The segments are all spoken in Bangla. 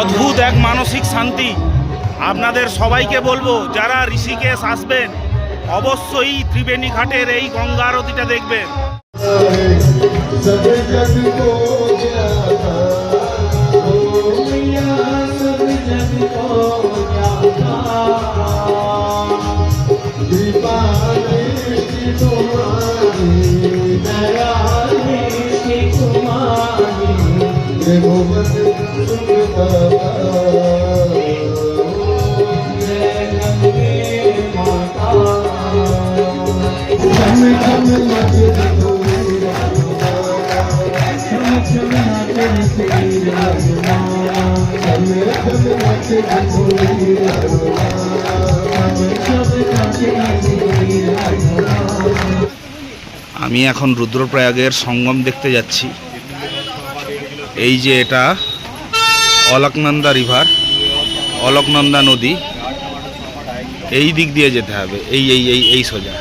অদ্ভুত এক মানসিক শান্তি। আপনাদের সবাইকে বলব, যারা ঋষিকেশ আসবেন, অবশ্যই ত্রিবেণী ঘাটের এই গঙ্গা আরতিটা দেখবেন। सब আমি এখন রুদ্রপ্রয়াগের সঙ্গম দেখতে যাচ্ছি। এই যে এটা অলকনন্দা রিভার অলকনন্দা নদী এই দিক দিয়ে যেতে হবে এই এই এই এই সোজা।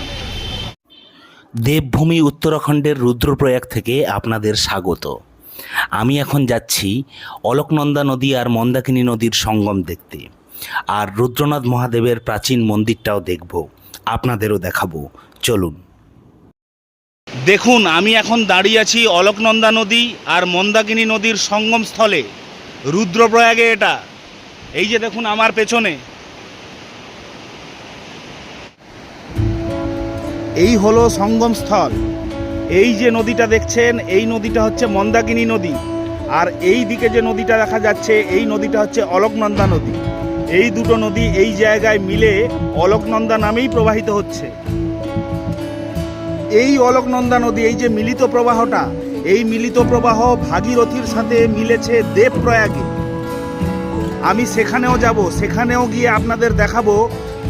দেবভূমি উত্তরাখণ্ডের রুদ্রপ্রয়াগ থেকে আপনাদের স্বাগত। আমি এখন যাচ্ছি অলোকনন্দা নদী আর মন্দাকিনী নদীর সঙ্গম দেখতে। আর রুদ্রনাথ মহাদেবের প্রাচীন মন্দিরটাও দেখব আপনাদেরও দেখাবো। চলুন। দেখুন আমি এখন দাঁড়িয়ে আছি অলকনন্দা নদী আর মন্দাকিনী নদীর সঙ্গম স্থলে। রুদ্রপ্রয়াগে এটা। এই যে দেখুন আমার পেছনে। এই হলো সঙ্গমস্থল। এই যে নদীটা দেখছেন, এই নদীটা হচ্ছে মন্দাকিনী নদী। আর এই দিকে যে নদীটা দেখা যাচ্ছে, এই নদীটা হচ্ছে অলকনন্দা নদী। এই দুটো নদী এই জায়গায় মিলে অলকনন্দা নামেই প্রবাহিত হচ্ছে। এই অলকনন্দা নদী, এই যে মিলিত প্রবাহটা এই মিলিত প্রবাহ ভাগীরথীর সাথে মিলেছে দেবপ্রয়াগে। আমি সেখানেও যাব, সেখানেও গিয়ে আপনাদের দেখাবো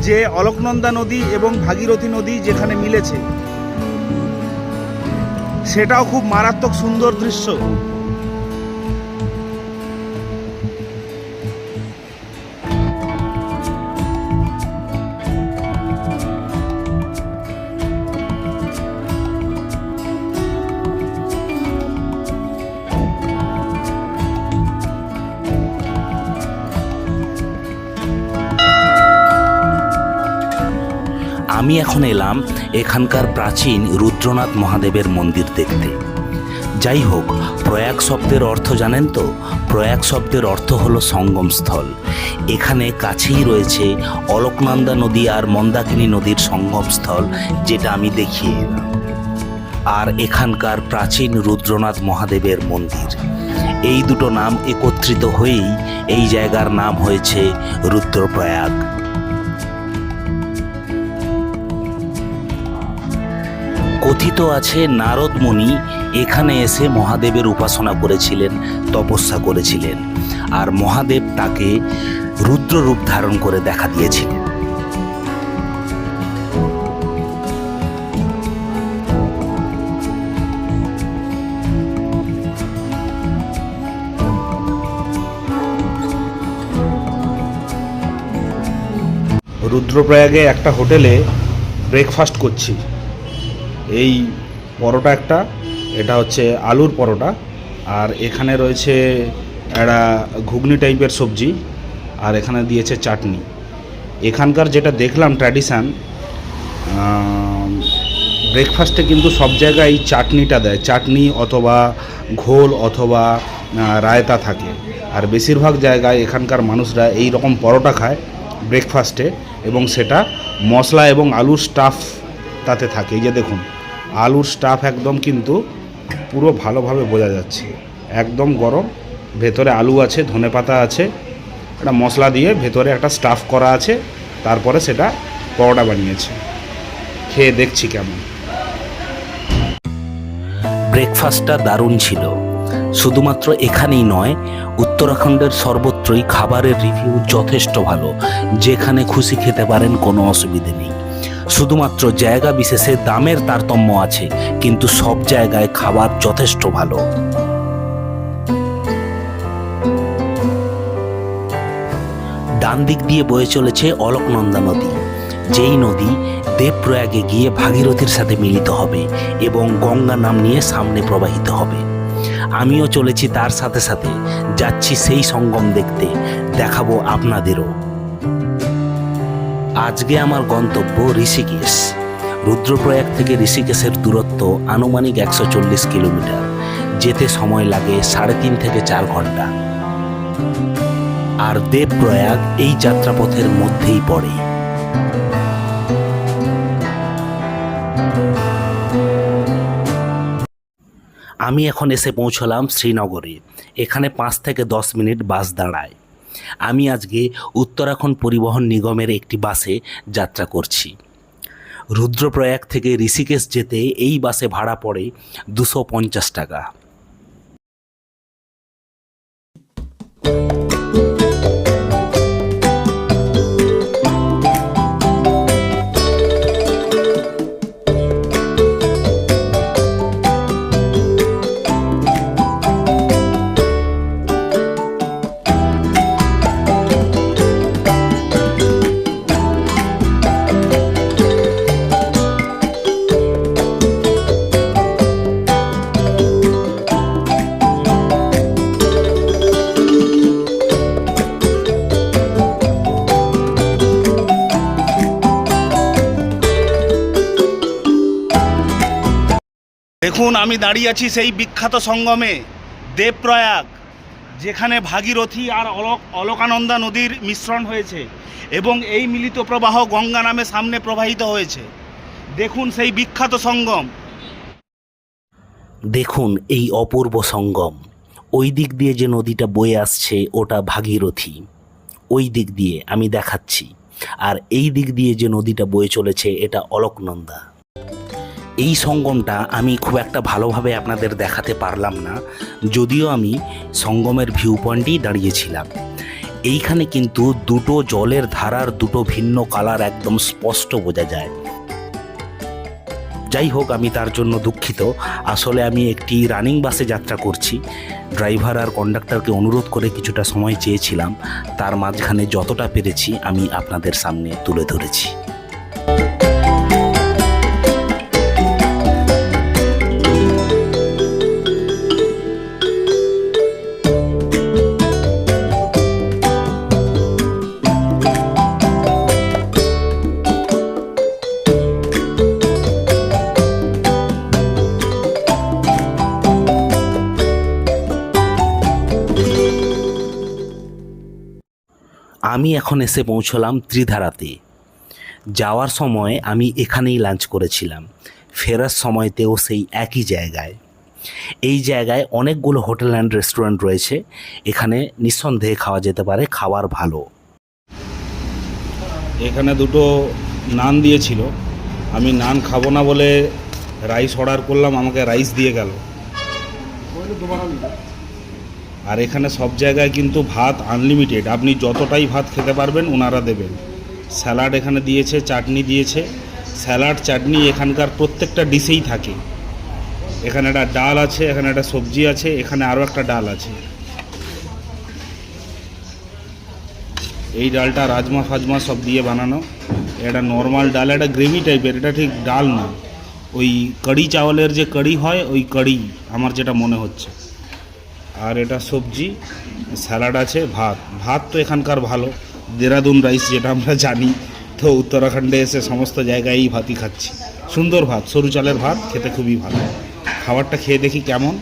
যে অলকনন্দা নদী এবং ভাগীরথী নদী যেখানে মিলেছে। সেটাও খুব মারাত্মক সুন্দর দৃশ্য। আমি এখন এলাম এখানকার প্রাচীন রুদ্রনাথ মহাদেবের মন্দির দেখতে। যাই হোক প্রয়াগ শব্দের অর্থ জানেন তো? প্রয়াগ শব্দের অর্থ হলো সঙ্গমস্থল। এখানে কাছেই রয়েছে অলকনন্দা নদী আর মন্দাকিনী নদীর সঙ্গমস্থল, যেটা আমি দেখিয়ে এলাম। আর এখানকার প্রাচীন রুদ্রনাথ মহাদেবের মন্দির। এই দুটো নাম একত্রিত হয়েই এই জায়গার নাম হয়েছে রুদ্রপ্রয়াগ। কথিত আছে নারদ মুনি এখানে এসে মহাদেবের উপাসনা করেছিলেন, তপস্যা করেছিলেন। আর মহাদেব তাকে রুদ্র রূপ ধারণ করে দেখা দিয়েছিলেন। রুদ্রপ্রয়াগে একটা হোটেলে ব্রেকফাস্ট করছি। এই পরোটা একটা, এটা হচ্ছে আলুর পরোটা, আর এখানে রয়েছে একটা ঘুগনি টাইপের সবজি, আর এখানে দিয়েছে চাটনি। এখানকার যেটা দেখলাম ট্র্যাডিশান ব্রেকফাস্টে কিন্তু সব জায়গায় এই চাটনিটা দেয়, চাটনি অথবা ঘোল অথবা রায়তা থাকে। আর বেশিরভাগ জায়গায় এখানকার মানুষরা এই রকম পরোটা খায় ব্রেকফাস্টে এবং সেটা মশলা এবং আলুর স্টাফ তাতে থাকে। এই যে দেখুন আলুর স্টাফ একদম কিন্তু পুরো ভালোভাবে বোঝা যাচ্ছে। একদম গরম, ভেতরে আলু আছে ধনেপাতা আছে, একটা মশলা দিয়ে ভেতরে একটা স্টাফ করা আছে, তারপরে সেটা পরোটা বানিয়েছে। খেয়ে দেখছি কেমন। ব্রেকফাস্টটা দারুণ ছিল। শুধুমাত্র এখানেই নয়, উত্তরাখণ্ডের সর্বত্রই খাবারের রিভিউ যথেষ্ট ভালো। যেখানে খুশি খেতে পারেন কোনো অসুবিধে নেই। শুধুমাত্র জায়গা বিশেষে দামের তারতম্য আছে, কিন্তু সব জায়গায় খাবার যথেষ্ট ভালো। ডান দিক দিয়ে বয়ে চলেছে অলকনন্দা নদী। যেই নদী দেবপ্রয়াগে গিয়ে ভাগীরথীর সাথে মিলিত হবে এবং গঙ্গা নাম নিয়ে সামনে প্রবাহিত হবে। আমিও চলেছি তার সাথে সাথে, যাচ্ছি সেই সঙ্গম দেখতে, দেখাবো আপনাদেরও। আজকে আমার গন্তব্য ঋষিকেশ। রুদ্রপ্রয়াগ থেকে ঋষিকেশের দূরত্ব আনুমানিক একশো চল্লিশ কিলোমিটার। যেতে সময় লাগে সাড়ে তিন থেকে চার ঘণ্টা। আর দেবপ্রয়াগ এই যাত্রাপথের মধ্যেই পড়ে। আমি এখন এসে পৌঁছলাম শ্রীনগরে। এখানে পাঁচ থেকে দশ মিনিট বাস দাঁড়ায়। আমি আজকে উত্তরাখণ্ড পরিবহন নিগমের একটি বাসে যাত্রা করছি। রুদ্রপ্রয়াগ থেকে ঋষিকেশ যেতে এই বাসে ভাড়া পড়ে দুশো পঞ্চাশ টাকা। আমি দাঁড়িয়ে আছি সেই বিখ্যাত সঙ্গমে, দেবপ্রয়াগ, যেখানে ভাগীরথী আর অলক অলকানন্দা নদীর মিশ্রণ হয়েছে এবং এই মিলিত প্রবাহ গঙ্গা নামে সামনে প্রবাহিত হয়েছে। দেখুন সেই বিখ্যাত সঙ্গম। দেখুন এই অপূর্ব সঙ্গম। ওই দিক দিয়ে যে নদীটা বয়ে আসছে, ওটা ভাগীরথী। ওই দিক দিয়ে আমি দেখাচ্ছি। আর এই দিক দিয়ে যে নদীটা বয়ে চলেছে, এটা অলকনন্দা। এই সঙ্গমটা আমি খুব একটা ভালোভাবে আপনাদের দেখাতে পারলাম না, যদিও আমি সঙ্গমের ভিউ পয়েন্টেই দাঁড়িয়েছিলাম। এইখানে কিন্তু দুটো জলের ধারার দুটো ভিন্ন কালার একদম স্পষ্ট বোঝা যায়। যাই হোক, আমি তার জন্য দুঃখিত। আসলে আমি একটি রানিং বাসে যাত্রা করছি। ড্রাইভার আর কন্ডাক্টরকে অনুরোধ করে কিছুটা সময় চেয়েছিলাম। তার মাঝখানে যতটা পেরেছি আমি আপনাদের সামনে তুলে ধরেছি। আমি এখন এসে পৌঁছলাম ত্রিধারাতে। যাওয়ার সময় আমি এখানেই লাঞ্চ করেছিলাম। ফেরার সময়তেও সেই একই জায়গায়। এই জায়গায় অনেকগুলো হোটেল অ্যান্ড রেস্টুরেন্ট রয়েছে। এখানে নিঃসন্দেহে খাওয়া যেতে পারে খাবার ভালো। এখানে দুটো নান দিয়েছিল। আমি নান খাব না বলে রাইস অর্ডার করলাম, আমাকে রাইস দিয়ে গেল। আর এখানে সব জায়গায় কিন্তু ভাত আনলিমিটেড আপনি যতটাই ভাত খেতে পারবেন ওনারা দেবেন। স্যালাড এখানে দিয়েছে, চাটনি দিয়েছে। স্যালাড, চাটনি এখানকার প্রত্যেকটা ডিশেই থাকে। এখানে একটা ডাল আছে, এখানে একটা সবজি আছে, এখানে আরও একটা ডাল আছে। এই ডালটা রাজমা ফাজমা সব দিয়ে বানানো। এটা নর্মাল ডাল একটা গ্রেভি টাইপের এটা ঠিক ডাল না। ওই কড়ি চাওয়ালের যে কড়ি হয়, ওই কড়ি, আমার যেটা মনে হচ্ছে। আর এটা সবজি, স্যালাড আছে, ভাত। ভাত তো এখানকার ভালো। দেরাদুন রাইস যেটা আমরা জানি, তো উত্তরাখণ্ডে এসে সমস্ত জায়গায় এই ভাতই খাচ্ছি। সুন্দর ভাত, সরু চালের ভাত, খেতে খুবই ভালো। খাবারটা খেয়ে দেখি কেমন।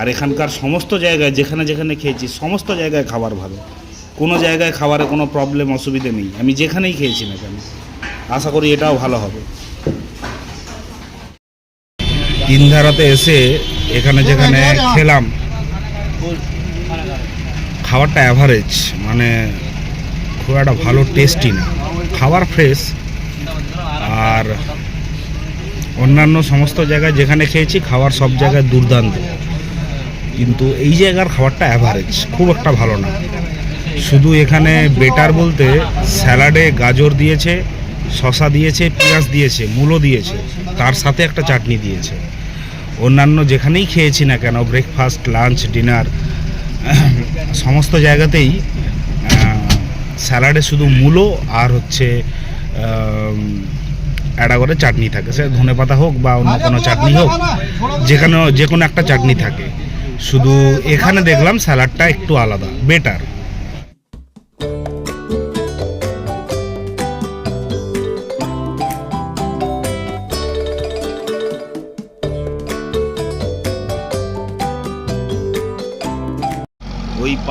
আর এখানকার সমস্ত জায়গায়, যেখানে যেখানে খেয়েছি, সমস্ত জায়গায় খাবার ভালো। কোনো জায়গায় খাবারে কোনো প্রবলেম অসুবিধে নেই। আমি যেখানেই খেয়েছি না কেন, আশা করি এটাও ভালো হবে। তিনধারাতে এসে এখানে যেখানে খেলাম খাবারটা অ্যাভারেজ মানে খুব একটা ভালো টেস্টি না। খাবার ফ্রেশ আর অন্যান্য সমস্ত জায়গায় যেখানে খেয়েছি, খাবার সব জায়গায় দুর্দান্ত। কিন্তু এই জায়গার খাবারটা অ্যাভারেজ খুব একটা ভালো না। শুধু এখানে বেটার বলতে স্যালাডে গাজর দিয়েছে শশা দিয়েছে, পেঁয়াজ দিয়েছে, মূলো দিয়েছে, তার সাথে একটা চাটনি দিয়েছে। অন্যান্য যেখানেই খেয়েছি না কেন ব্রেকফাস্ট লাঞ্চ ডিনার সমস্ত জায়গাতেই স্যালাডে শুধু মূলো আর হচ্ছে অ্যাডা করে চাটনি থাকে। সে ধনে পাতা হোক বা অন্য কোনো চাটনি হোক যেখানে যে কোনো একটা চাটনি থাকে। শুধু এখানে দেখলাম স্যালাডটা একটু আলাদা বেটার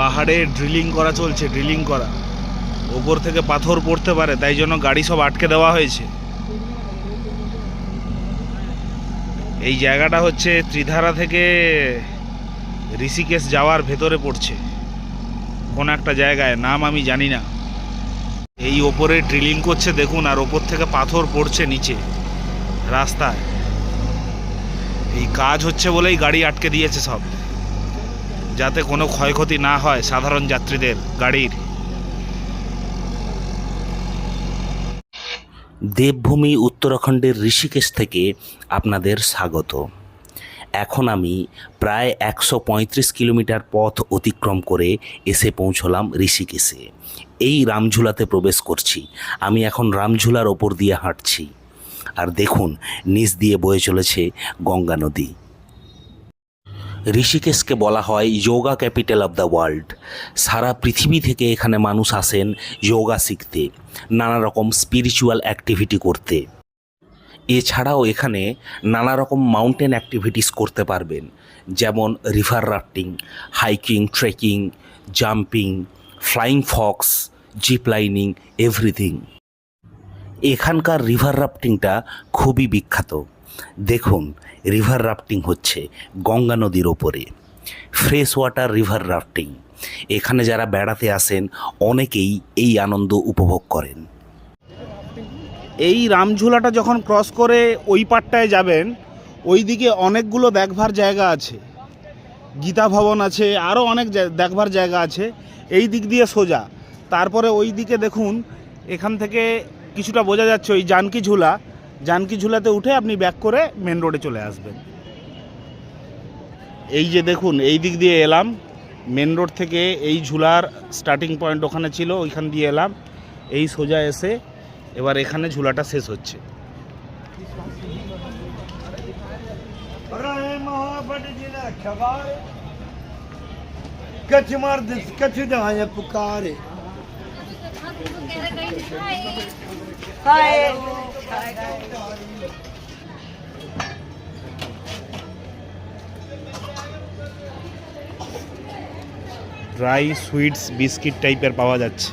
পাহাড়ে ড্রিলিং করা চলছে ড্রিলিং করা। ওপর থেকে পাথর পড়তে পারে, তাই জন্য গাড়ি সব আটকে দেওয়া হয়েছে। এই জায়গাটা হচ্ছে ত্রিধারা থেকে ঋষিকেশ যাওয়ার ভেতরে পড়ছে। কোন একটা জায়গায়, নাম আমি জানি না। এই ওপরে ড্রিলিং করছে, দেখুন, আর ওপর থেকে পাথর পড়ছে নিচে, রাস্তায়। এই কাজ হচ্ছে বলেই গাড়ি আটকে দিয়েছে সব। যাতে কোনো ক্ষয়ক্ষতি না হয় সাধারণ যাত্রীদের গাড়ির। দেবভূমি উত্তরাখণ্ডের ঋষিকেশ থেকে আপনাদের স্বাগত। এখন আমি প্রায় একশো পঁয়ত্রিশ কিলোমিটার পথ অতিক্রম করে এসে পৌঁছলাম ঋষিকেশে। এই রামঝুলাতে প্রবেশ করছি। আমি এখন রামঝুলার ওপর দিয়ে হাঁটছি। আর দেখুন, নিচ দিয়ে বয়ে চলেছে গঙ্গা নদী। ঋষিকেশকে বলা হয় yoga capital of the world সারা পৃথিবী থেকে এখানে মানুষ আসেন যোগা শিখতে, নানা রকম স্পিরিচুয়াল অ্যাক্টিভিটি করতে। এছাড়াও এখানে নানা রকম মাউন্টেন অ্যাক্টিভিটিস করতে পারবেন, যেমন river rafting hiking trekking jumping flying fox zip lining everything এখানকার রিভার রাফটিংটা খুবই বিখ্যাত। দেখুন রিভার রাফটিং হচ্ছে গঙ্গা নদীর ওপরে। ফ্রেশ ওয়াটার রিভার রাফটিং এখানে যারা বেড়াতে আসেন, অনেকেই এই আনন্দ উপভোগ করেন। এই রামঝুলাটা যখন ক্রস করে ওই পাটটায় যাবেন ওই দিকে অনেকগুলো দেখবার জায়গা আছে। গীতা ভবন আছে আরও অনেক দেখবার জায়গা আছে। এই দিক দিয়ে সোজা। তারপরে ওই দিকে দেখুন, এখান থেকে কিছুটা বোঝা যাচ্ছে ওই জানকি ঝুলা। জানকি ঝুলাতে উঠে আপনি ব্যাক করে মেন রোডে চলে আসবেন এই যে দেখুন এই দিক দিয়ে এলাম মেন রোড থেকে এই ঝুলার স্টার্টিং পয়েন্ট ওখানে ছিল ওইখান দিয়ে এলাম এই সোজা এসে এবার এখানে ঝুলাটা শেষ হচ্ছে कच मार दे कच दहाया पुकारे ড্রাই সুইটস বিস্কিট টাইপের পাওয়া যাচ্ছে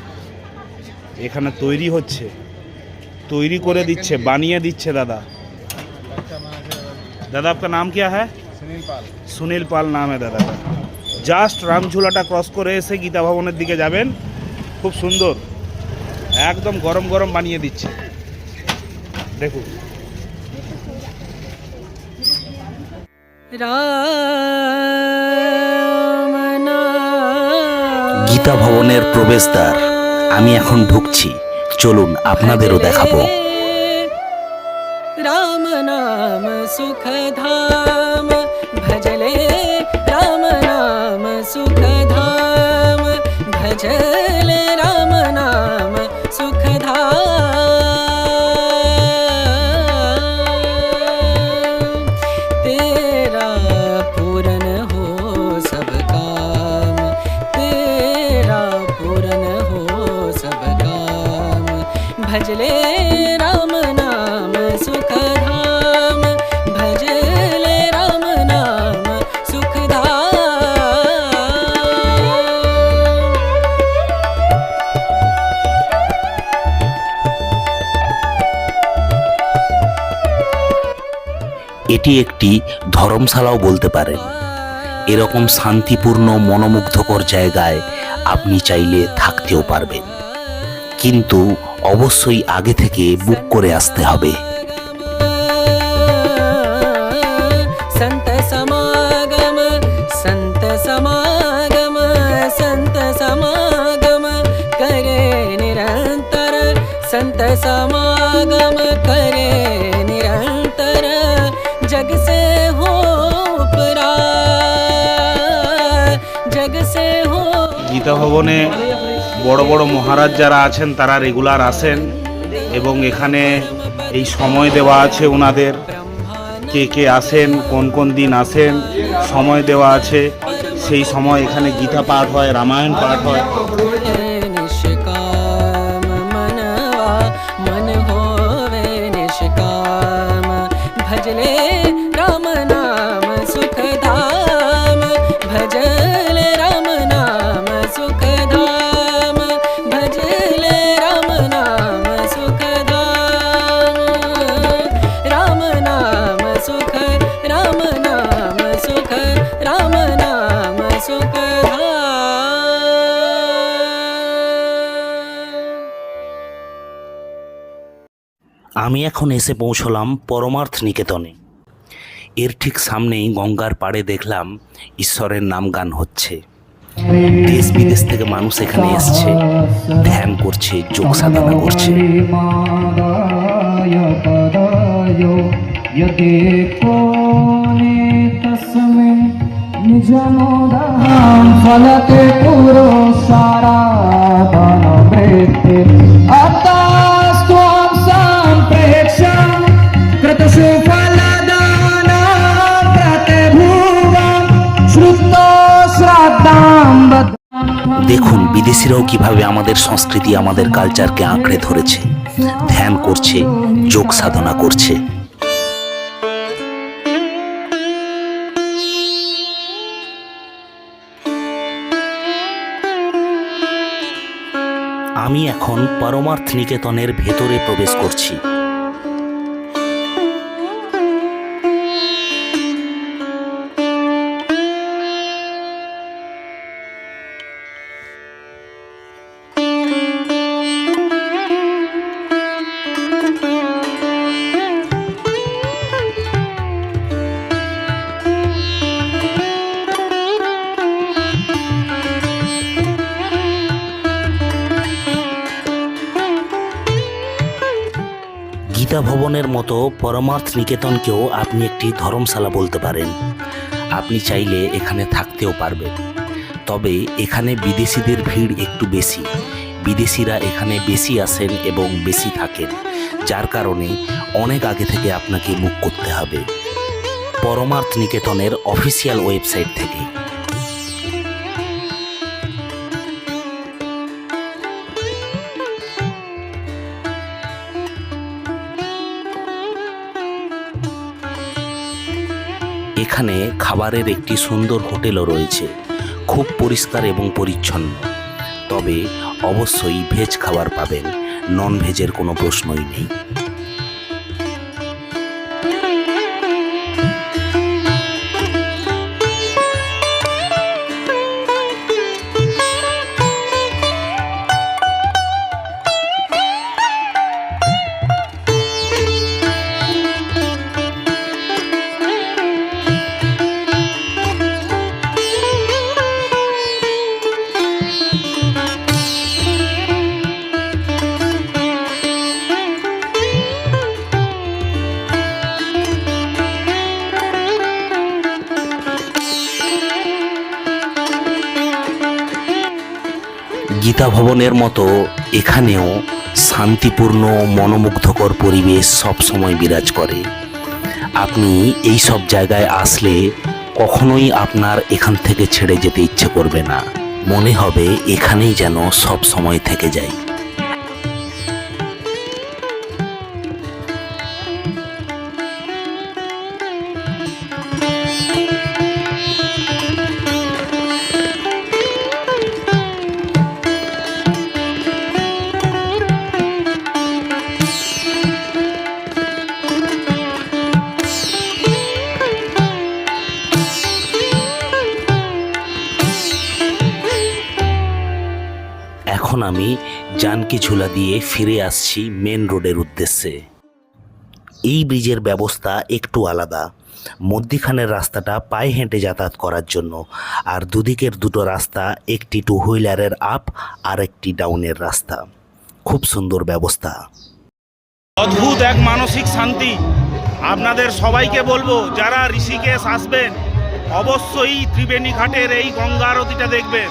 এখানে তৈরি হচ্ছে তৈরি করে দিচ্ছে বানিয়ে দিচ্ছে দাদা दादा आपका नाम क्या है सुनील पाल সুনীল পাল নাম है দাদা জাস্ট রামঝুলাটা ক্রস করে এসে গীতা ভবনের দিকে যাবেন খুব সুন্দর একদম গরম গরম বানিয়ে দিচ্ছে। দেখুন। গীতা ভবনের প্রবেশদ্বার আমি এখন ঢুকছি। চলুন আপনাদেরও দেখাবো। রাম নাম সুখ ধাম ভজলে রাম নাম সুখ ধাম ভজলে এটি একটি ধর্মশালাও বলতে পারেন এরকম শান্তিপূর্ণ মনোমুগ্ধকর জায়গায় আপনি চাইলে থাকতেও পারবেন কিন্তু অবশ্যই আগে থেকে বুক করে আসতে হবে संत समागम संत समागम संत समागम करे जग से हो उपरा जग से हो গীতা ভবনে বড় বড় মহারাজ যারা আছেন তারা রেগুলার আসেন এবং এখানে এই সময় দেওয়া আছে ওনাদের কে কে আসেন কোন কোন দিন আসেন সময় দেওয়া আছে সেই সময় এখানে গীতা পাঠ হয় রামায়ণ পাঠ হয় निष्काम আমি এখন এসে পৌঁছলাম পরমার্থ নিকেতনে। এর ঠিক সামনেই গঙ্গার পাড়ে দেখলাম ঈশ্বরের নাম গান হচ্ছে। দেশ বিদেশ থেকে মানুষ এখানে এসছে। ধ্যান করছে, যোগ সাধনা করছে। ফলতে পুরো সারা দেখুন, বিদেশিরাও কীভাবে আমাদের সংস্কৃতি, আমাদের কালচারকে আঁকড়ে ধরেছে, ধ্যান করছে, যোগ সাধনা করছে। আমি এখন পরমার্থ নিকেতনের ভেতরে প্রবেশ করছি। গীতা ভবনের মতো পরমার্থ নিকেতনকেও আপনি একটি ধর্মশালা বলতে পারেন। আপনি চাইলে এখানে থাকতেও পারবেন। তবে এখানে বিদেশিদের ভিড় একটু বেশি। বিদেশিরা এখানে বেশি আসেন এবং বেশি থাকেন, যার কারণে অনেক আগে থেকে আপনাকে বুক করতে হবে। পরমার্থ নিকেতনের অফিসিয়াল ওয়েবসাইট থেকে। এখানে খাবারের একটি সুন্দর হোটেলও রয়েছে, খুব পরিষ্কার এবং পরিচ্ছন্ন। তবে অবশ্যই ভেজ খাবার পাবেন নন ভেজের কোনো প্রশ্নই নেই। গীতা ভবনের মতো এখানেও শান্তিপূর্ণ, মনোমুগ্ধকর পরিবেশ সবসময় বিরাজ করে। আপনি এই সব জায়গায় আসলে কখনোই আপনার এখান থেকে ছেড়ে যেতে ইচ্ছে করবে না। মনে হবে এখানেই যেন সব সময় থেকে যায়। দিয়ে ফিরে আসছি মেন রোডের উদ্দেশ্যে। এই ব্রিজের ব্যবস্থা একটু আলাদা। মধ্যিখানের রাস্তাটা পায়ে হেঁটে যাতায়াত করার জন্য। আর দুদিকের দুটো রাস্তা, একটি টু হুইলারের আপ আর একটি ডাউনের রাস্তা। খুব সুন্দর ব্যবস্থা। অদ্ভুত এক মানসিক শান্তি। আপনাদের সবাইকে বলব, যারা ঋষিকেশ আসবেন, অবশ্যই ত্রিবেণী ঘাটের এই গঙ্গা আরতিটা দেখবেন।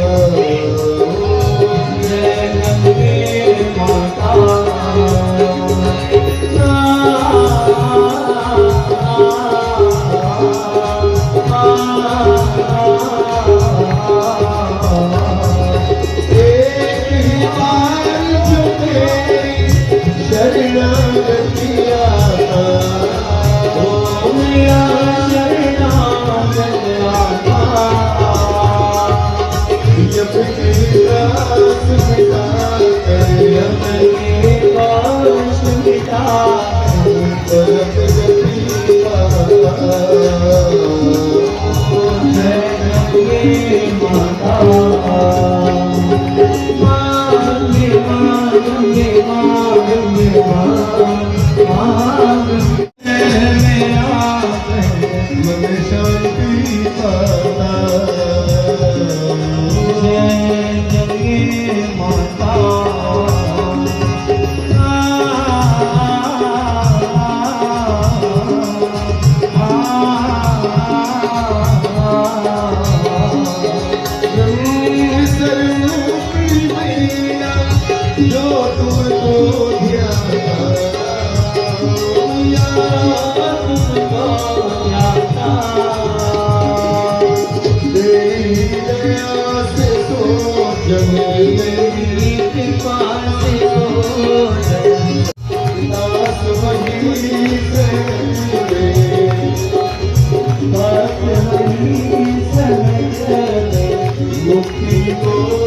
go.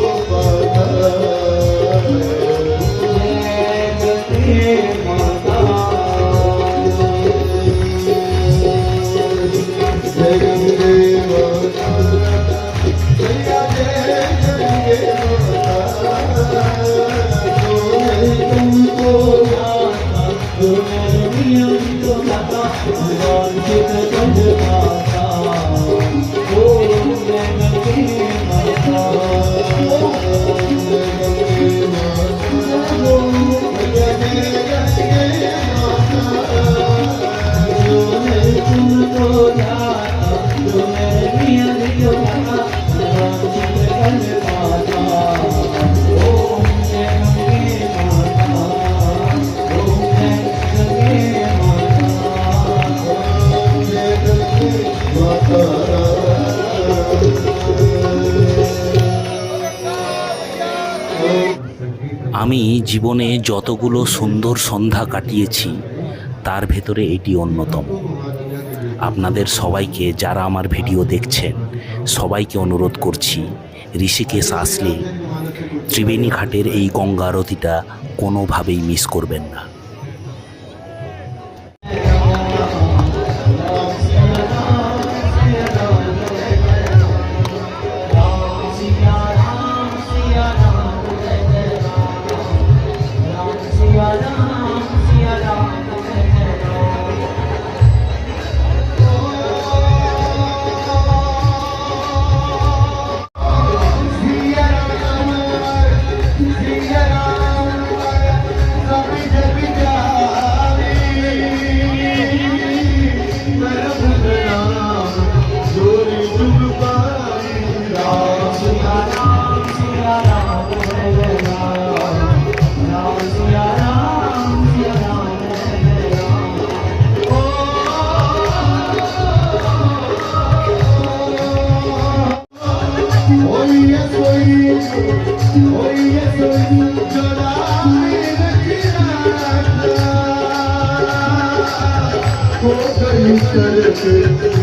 জীবনে যতগুলো সুন্দর সন্ধ্যা কাটিয়েছি, তার ভেতরে এটি অন্যতম। আপনাদের সবাইকে যারা আমার ভিডিও দেখছেন, সবাইকে অনুরোধ করছি, ঋষিকেশ আসলে ত্রিবেণী ঘাটের এই গঙ্গা আরতিটা কোনোভাবেই মিস করবেন না। I'm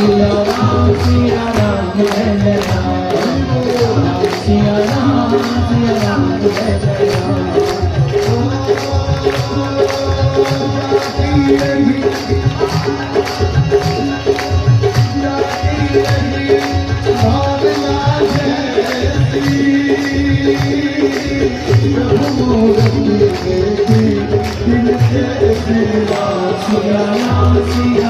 सिया राम सिया राम जय जय राम सिया राम सिया राम जय जय राम Thank